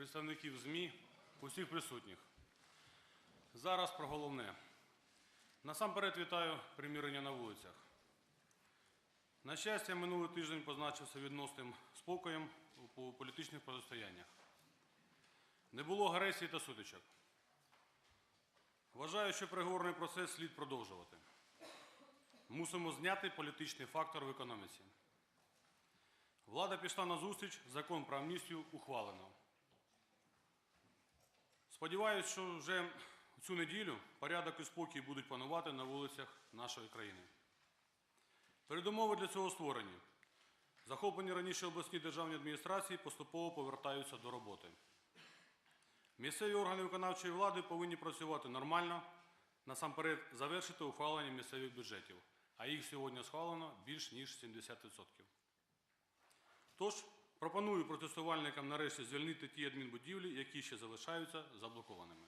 представників ЗМІ, усіх присутніх. Зараз про головне. Насамперед вітаю примірення на вулицях. На щастя, минулий тиждень позначився відносним спокоєм у політичних протистояннях. Не було агресії та сутичок. Вважаю, що переговорний процес слід продовжувати. Мусимо зняти політичний фактор в економіці. Влада пішла на зустріч, закон про амністію ухвалено. Сподіваюсь, що вже цю неділю порядок і спокій будуть панувати на вулицях нашої країни. Передумови для цього створені. Захоплені раніше обласні державні адміністрації поступово повертаються до роботи. Місцеві органи виконавчої влади повинні працювати нормально, насамперед завершити ухвалення місцевих бюджетів, а їх сьогодні схвалено більш ніж 70%. Тож пропоную протестувальникам нарешті звільнити ті адмінбудівлі, які ще залишаються заблокованими.